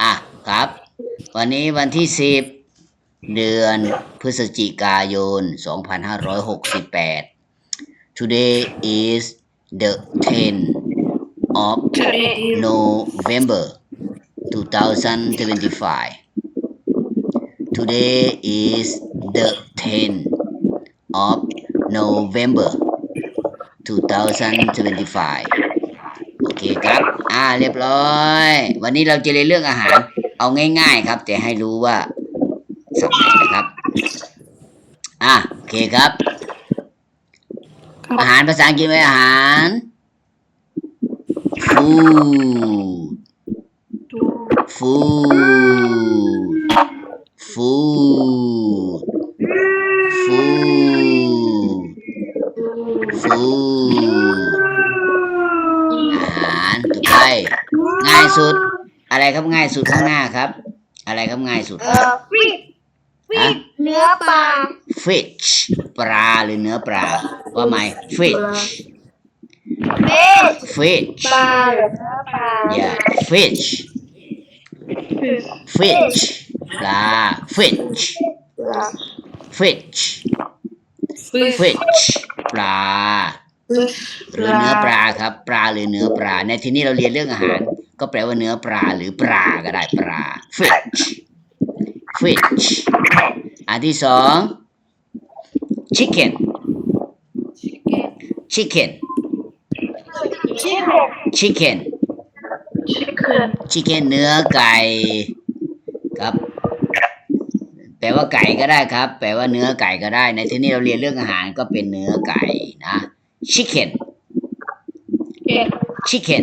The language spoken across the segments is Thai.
อะครับ วันนี้วันที่สิบเดือนพฤศจิกายน 2568 today is the 10th of November 2025 today is the 10th of November 2025 เคครับ อ่าเรียบร้อย วันนี้เราจะเรียนเรื่องอาหาร เอาง่าย ๆ ครับ แต่ให้รู้ว่าสับไหนนะครับ อะโอเคครับ อาหารภาษาอังกฤษไหมอาหาร food food food food food อาหารต่อไป ง่าย สุด อะไรครับง่ายสุดข้างหน้าครับ อะไรครับง่ายสุด เอ่อฟิชฟิชเนื้อปลา fish ปลาหรือเนื้อปลาว่าไหม fish ฟิช fish ปลาหรือเนื้อปลา yeah fish fish ปลา fish fish fish ปลาหรือเนื้อปลาครับ ปลาหรือเนื้อปลาในที่นี้เราเรียนเรื่องอาหาร ก็แปลว่าเนื้อปลาหรือปลาก็ได้ปลา fish fish อันที่สอง chicken chicken ชิค chicken เก้น chicken เนื้อไก่ครับ แปลว่าไก่ก็ได้ครับ แปลว่าเนื้อไก่ก็ได้ ในที่นี้เราเรียนเรื่องอาหารก็เป็นเนื้อไก่นะ chicken เก้น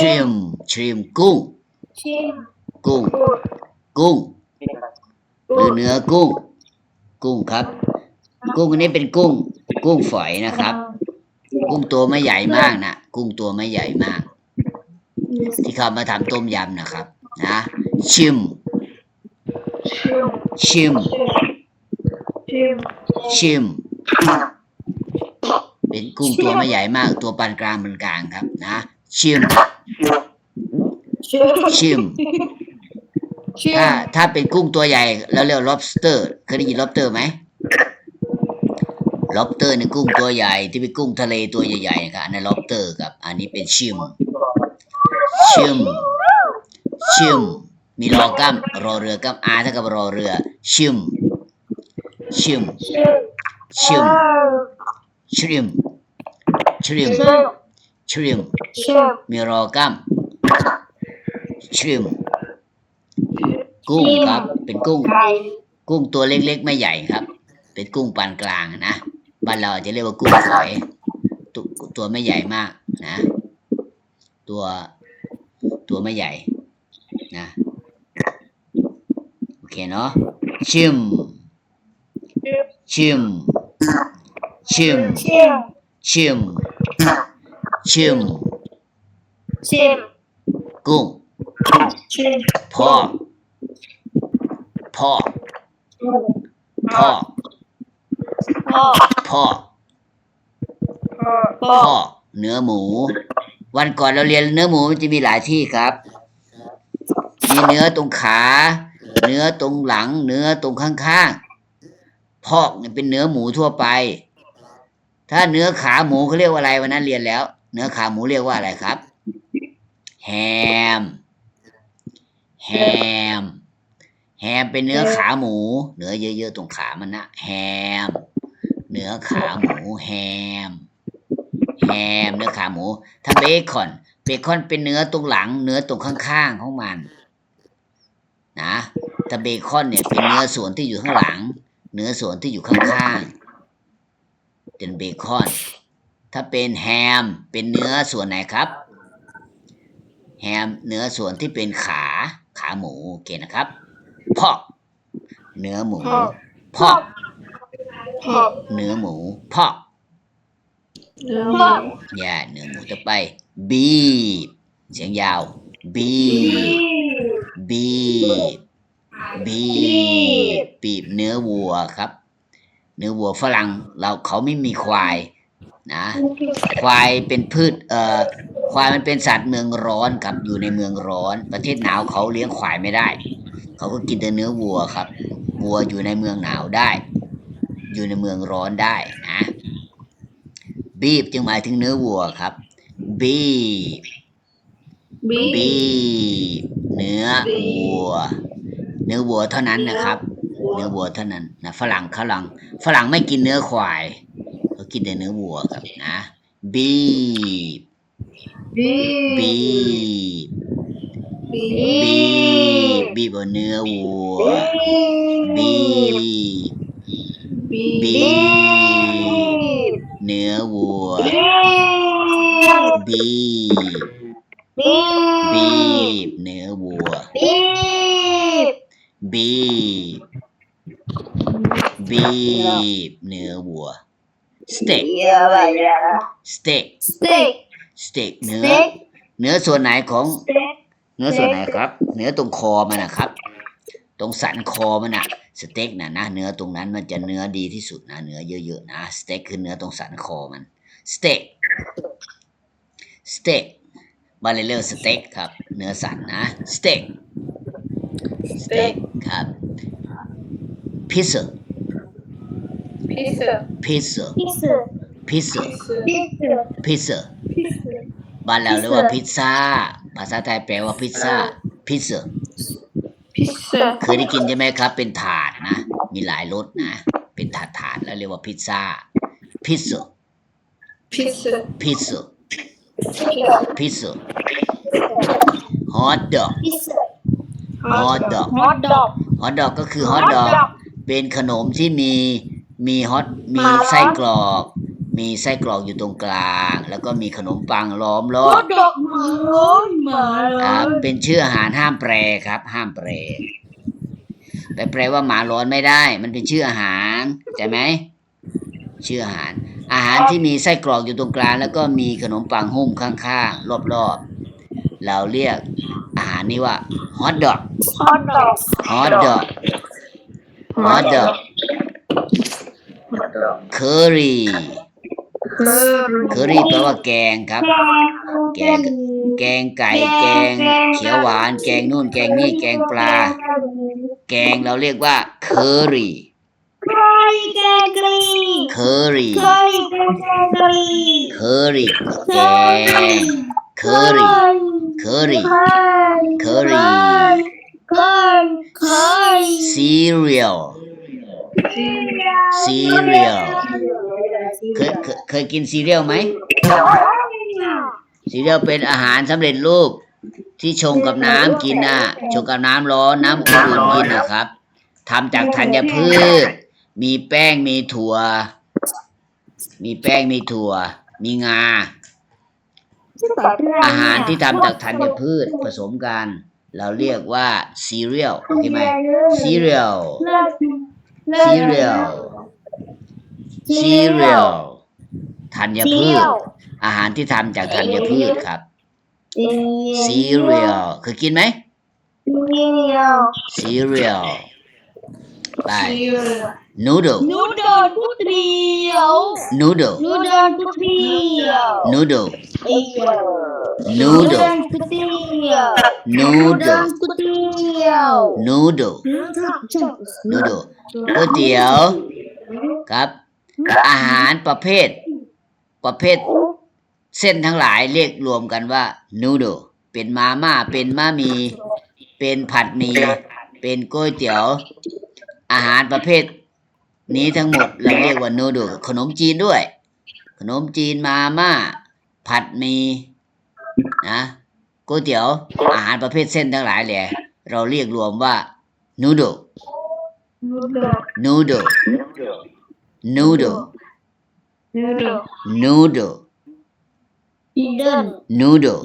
ชิมชิมกุ้ง ชิมกุ้ง กุ้งหรือเนื้อกุ้ง กุ้งครับ กุ้งอันนี้เป็นกุ้ง กุ้งฝอยนะครับ กุ้งตัวไม่ใหญ่มากนะกุ้งตัวไม่ใหญ่มาก ที่เขามาทำต้มยำนะครับ นะชิม ชิม ชิมชิมชิมเป็นกุ้งตัวไม่ใหญ่มาก ตัวปานกลางปานกลางครับ นะ ชิมชิมชิมชิมถ้าถ้าเป็นกุ้งตัวใหญ่เราเรียก lobster เคยได้ยิน lobster ไหม lobster เนี่ยกุ้งตัวใหญ่ ที่เป็นกุ้งทะเลตัวใหญ่ๆนะครับอันนั้น lobster ครับ อันนี้เป็นชิมชิมชิมมีรอกล้ำรอเรือกล้ำอาเท่ากับรอเรือชิมชิมชิมชิมชิม ชิมชิมมีรอกล้ำชิมกุ้งครับ เป็นกุ้งไก่กุ้งตัวเล็กๆ ไม่ใหญ่ครับ เป็นกุ้งปานกลางนะ บ้านเราอาจจะเรียกว่ากุ้งฝอยตวตัวไม่ใหญ่มากนะ ตัวตัวไม่ใหญ่นะ โอเคเนาะ ชิม ชิม ชิม ชิม ชิมชิมชิมกุ้งชิมพ่อพ่อพ่อพ่อพ่อพ่อพ่อเนื้อหมู วันก่อนเราเรียนเนื้อหมูมันจะมีหลายที่ครับ มีเนื้อตรงขา เนื้อตรงหลัง เนื้อตรงข้างๆพอกเนี่ยเป็นเนื้อหมูทั่วไป ถ้าเนื้อขาหมูเขาเรียกว่าอะไรวันนั้นเรียนแล้ว เนื้อขาหมูเรียกว่าอะไรครับ แฮม แฮม แฮมเป็นเนื้อขาหมู เนื้อเยอะๆตรงขามันนะแฮม เนื้อขาหมูแฮม แฮมเนื้อขาหมู ถ้าเบคอน เบคอนเป็นเนื้อตรงหลัง เนื้อตรงข้างๆของมัน นะถ้าเบคอนเนี่ยเป็นเนื้อส่วนที่อยู่ข้างหลัง เนื้อส่วนที่อยู่ข้างๆเป็นเบคอน ถ้าเป็นแฮมเป็นเนื้อส่วนไหนครับแฮมเนื้อส่วนที่เป็นขาขาหมูโอเคนะครับพอกเนื้อหมู Pork พอก Pork เนื้อหมูพอก Pork อย่าเนื้อหมูต่อไป beef เสียงยาว beef beef beef ปีบเนื้อวัวครับ เนื้อวัวฝรั่งเราเขาไม่มีควาย นะควายเป็นพืชเอ่อควายมันเป็นสัตว์เมืองร้อนครับอยู่ในเมืองร้อน ประเทศหนาวเขาเลี้ยงควายไม่ได้ เขาก็กินแต่เนื้อวัวครับวัวอยู่ในเมืองหนาวได้ อยู่ในเมืองร้อนได้นะบีฟจึงหมายถึงเนื้อวัวครับบีฟ Beef บีฟเนื้อวัว เนื้อวัวเท่านั้นนะครับ เนื้อวัวเท่านั้นนะฝรั่งฝรั่งฝรั่งไม่กินเนื้อควาย เขากินแต่เนื้อวัวครับนะบีฟ Beef บีฟบีฟบีบนเนื้อวัวบีฟ Beef เนื้อวัวบีฟ Beef บีฟเนื้อวัว Beef บีฟบีฟเนื้อวัว สเต็กสเต็ก Steak สเต็กเนื้อ Steak เนื้อส่วนไหนของ Steak เนื้อส่วนไหนครับ เนื้อตรงคอมันนะครับ ตรงสันคอมันอะสเต็กนะนะ เนื้อตรงนั้นมันจะเนื้อดีที่สุดนะ เนื้อเยอะๆนะสเต็กคือเนื้อตรงสันคอมันสเต็กสเต็กบาเลเลอร์สเต็กครับ เนื้อสันนะสเต็กสเต็กครับพิซซ่า Pizza พิซซ่า Pizza พิซซ่า Pizza พิซซ่า Pizza บ้านเราเรียกว่าพิซซ่า ภาษาไทยแปลว่าพิซซ่า พิซซ่า Pizza เคยได้กินใช่ไหมครับ เป็นถาดนะ มีหลายรสนะ เป็นถาดถาดๆแล้วเรียกว่าพิซซ่า พิซซ่า Pizza พิซซ่า พิซซ่า ฮอทดอก Pizza Hot dog Hot dog ฮอทดอกก็คือฮอทดอก เป็นขนมที่มี มีฮอตมีหมาล้อมไส้กรอก มีไส้กรอกอยู่ตรงกลาง แล้วก็มีขนมปังล้อมรอบ Hot dog หมาร้อนหมาคร้อรับนเป็นชื่ออาหารห้ามแปลครับ ห้ามแปลไปแปลว่าหมาร้อนไม่ได้ มันเป็นชื่ออาหารใช่ไหมชื่ออาหาร อาหารที่มีไส้กรอกอยู่ตรงกลาง แล้วก็มีขนมปังหุ้มข้างๆรอบๆเราเรียกอาหารนี้ว่าฮอทดอก Hot dog ฮอทดอกฮอทดอก เคอรี่เคอรี่แปลว่าแกงครับ แกง แกงไก่ แกง เขียวหวาน แกงนู่น แกงนี่ แกงปลา แกงเราเรียกว่าเคอรี่ไก่แกงกะหรี่เคอรี่ไก่แกงกะหรี่เคอรี่แกงเคอรี่เคอรี่เคอรี่เคอเคอรี่ cereal cereal เคยเคยเคยกินซีเรียลไหมซีเรียลเป็นอาหารสำเร็จรูป ที่ชงกับน้ำกินน่ะ ชงกับน้ำร้อนน้ำอุ่นๆกินนะครับทำจากธัญพืช มีแป้งมีถั่ว มีแป้งมีถั่ว มีงา อาหารที่ทำจากธัญพืชผสมกัน เราเรียกว่าซีเรียลโอเคไหมซีเรียล cereal cereal ธัญพืช อาหารที่ทำจากธัญพืชครับ cereal เคยกินไหม cereal ไป noodle นูเดินผู้เดียว noodle นูเดินผู้เดียว noodle นู noodle เดินผู้เดียว noodle ผู้เดียว noodle noodle ก๋วยเตี๋ยวครับ อาหารประเภท ประเภท เส้นทั้งหลายเรียกรวมกันว่า noodle เป็นมาม่าเป็นมะหมี่เป็นผัดหมี่เป็นก๋วยเตี๋ยว อาหารประเภท นี้ทั้งหมดเราเรียกว่า noodle ขนมจีนด้วย ขนมจีนมาม่า ผัดหมี่นะก๋วยเตี๋ยว อาหารประเภทเส้นทั้งหลายแหละเราเรียกรวมว่านูเดิน noodle noodle นูเดิน noodle noodle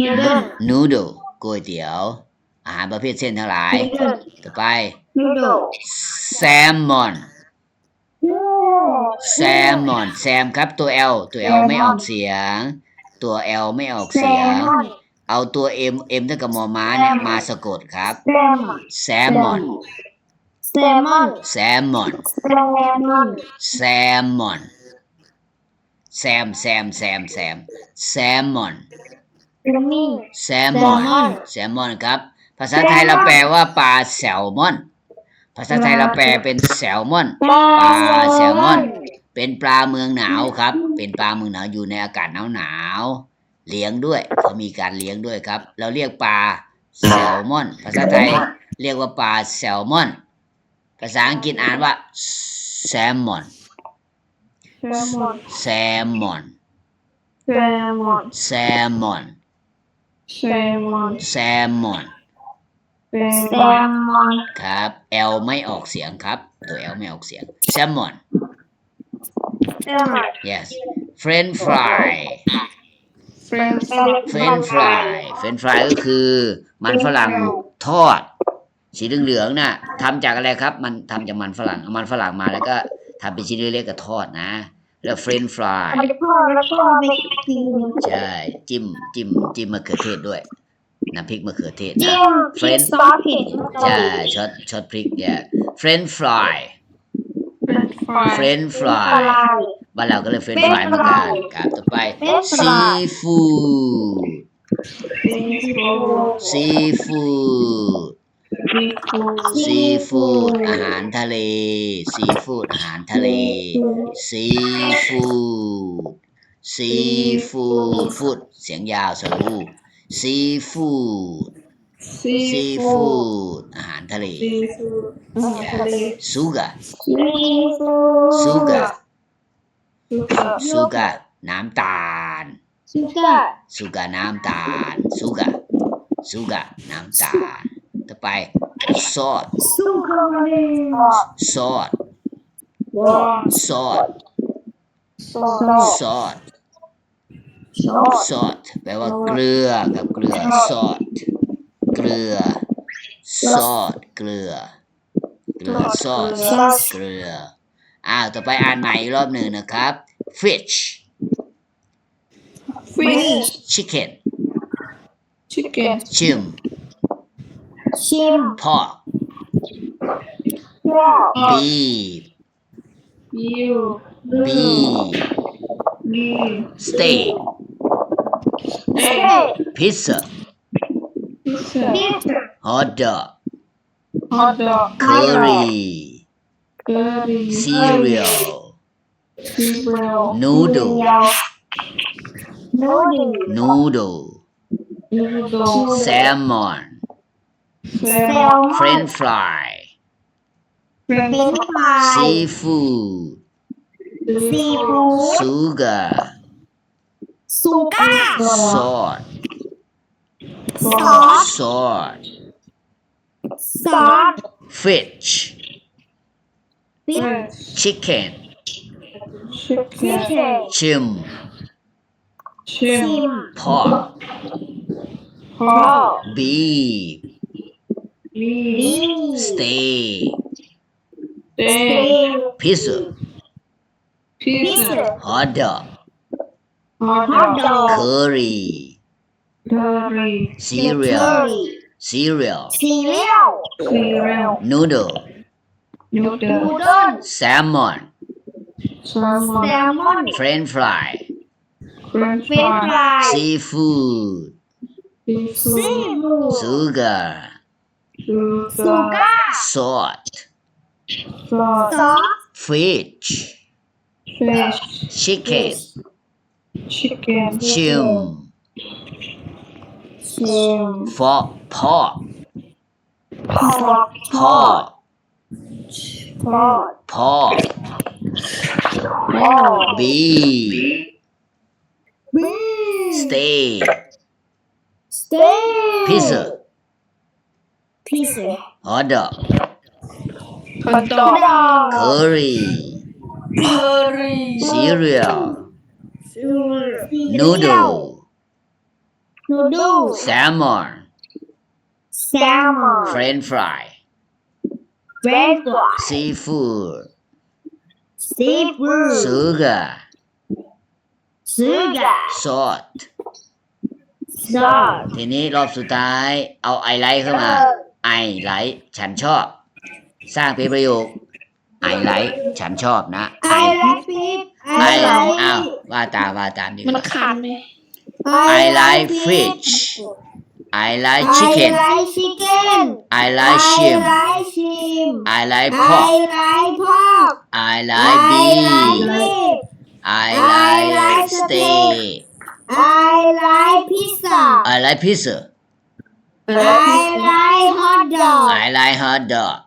noodle noodle ก๋วยเตี๋ยว อาหารประเภทเส้นทั้งหลาย noodle ต่อไป noodle salmon salmon แซมครับตัว L ตัว L ไม่ออกเสียง ตัว L ไม่ออกเสียง salmon เอาตัว M M เท่ากับมอม้าเนี่ยมาสะกดครับ salmon salmon salmon salmon salmon salmon แซมแซมแซมแซม salmon salmon salmon Salmon salmon ครับ ภาษาไทยเราแปลว่าปลาแซลมอน ภาษาไทยเราแปลเป็นแซลมอน ปลาแซลมอน เป็นปลาเมืองหนาวครับ เป็นปลาเมืองหนาวอยู่ในอากาศหนาวหนาวๆ เลี้ยงด้วยเขามีการเลี้ยงด้วยครับ เราเรียกปลาแซลมอน ภาษาไทยเรียกว่าปลาแซลมอน ภาษาอังกฤษอ่านว่าแซลมอน salmon แซลมอน salmon แซลมอน salmon แซลมอน salmon ครับ L ไม่ออกเสียงครับ ตัว L ไม่ออกเสียงแซลมอน salmon yes French fry French French fry French fry ก็คือ มันฝรั่งทอด สีเหลืองๆน่ะทำจากอะไรครับ มันทำจากมันฝรั่งเอามันฝรั่งมาแล้วก็ทำเป็นชิ้นเล็กๆกับทอดนะ แล้ว French fry เอาไปทอดแล้วก็ไปกินใช่จิ้มจิ้มจิ้มมะเขือเทศด้วยน้ำพริกมะเขือเทศนะจิ้มพริกซอสเผ็ดใช่ช็อตช็อตพริกเนี่ย French fry French fry French fry บ้านเราก็เรียก French fry เหมือนกันครับต่อไป French fry seafood seafood seafood อาหารทะเล seafood อาหารทะเล seafood seafood food เสียงยาวสรู seafood seafood อาหารทะเล sugar sugar sugar น้ำตาล sugar sugar น้ำตาล sugar sugar น้ำตาล ต่อไป salt sugar salt salt salt salt แปลว่าเกลือกับเกลือ salt เกลือ salt เกลือ เกลือ salt เกลือ อ้าว ต่อไปอ่านใหม่อีกรอบหนึ่งนะครับ fish fish chicken chicken chim shrimp pork beef you beef beef steak pizza pizza hot dog hot dog curry curry cereal cereal noodle noodle noodle noodle salmon salmon french fry french fry seafood seafood sugar sugar salt sauce salt sauce fish fish mm. chicken. Chicken. Chim. Shrimp pork pork beef. Beef. Steak. Steak. Pizza. Pizza. Hot dog. Hot dog. curry. Curry. Cereal. Cereal. Cereal. Cereal. Noodle noodle salmon. Salmon. Salmon. French fry. French fry. seafood. Seafood. Sugar. Sugar. Salt. Sauce fish. Fish. Chicken. Chicken. Chim shrimp. Pork. Pork. Pork. Pork pork pork pork beef beef stay steak pizza. Pizza hot dog. Hot dog. Curry. Curry. Cereal. Cereal. Noodle. Noodle. Salmon. Salmon. French fry french fry seafood seafood sugar sugar salt salt ทีนี้รอบสุดท้ายเอาไอไลท์เข้ามา ไอไลท์ฉันชอบ สร้างเป็นประโยค ไอไลท์ฉันชอบนะไอ I like fish ไอ I like อ้าวว่าตามว่าตามดีกมันว่า ขาดไหม I like fish I like chicken I like chicken I like shrimp I like shrimp I like pork. I like pork I like beef beef I I like like steak I like pizza I like pizza I like hot dog I like hot dog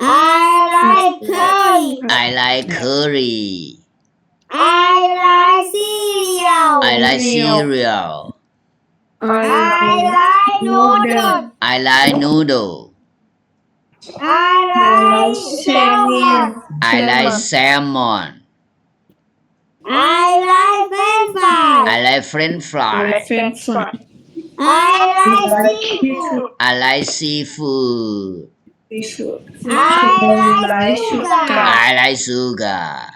I like curry I like curry I like cereal I like cereal I like noodle. I like noodle. I like salmon. I like salmon. I like french fries. French fries. I like seafood. I like seafood. I like sugar. I like sugar.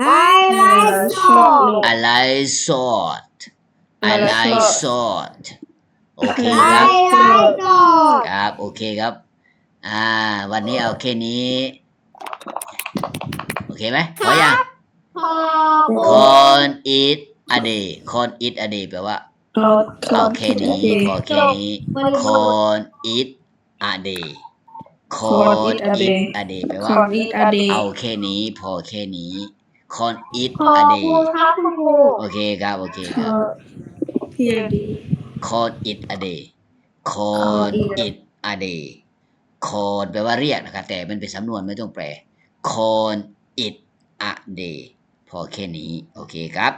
I like salt. I like salt. I like salt โอเคครับ I like salt ครับ โอเคครับ อ่า วันนี้เอาแค่นี้ โอเคไหมพอยัง con eat a day con eat a day แปลว่าเอาเอาแค่นี้พอแค่นี้ con eat a day con eat a day แปลคว่าอนอีทอเดย์เอาแค่นี้พอแค่นี้ con eat ขอบ a day คุณครับคุณครูโอเคครับ โอเคครับที่อดี con it a day con it a day con แปลว่าเรียกนะครับ แต่มันเป็นสำนวนไม่ต้องแปล con it a day พอแค่นี้ โอเคครับ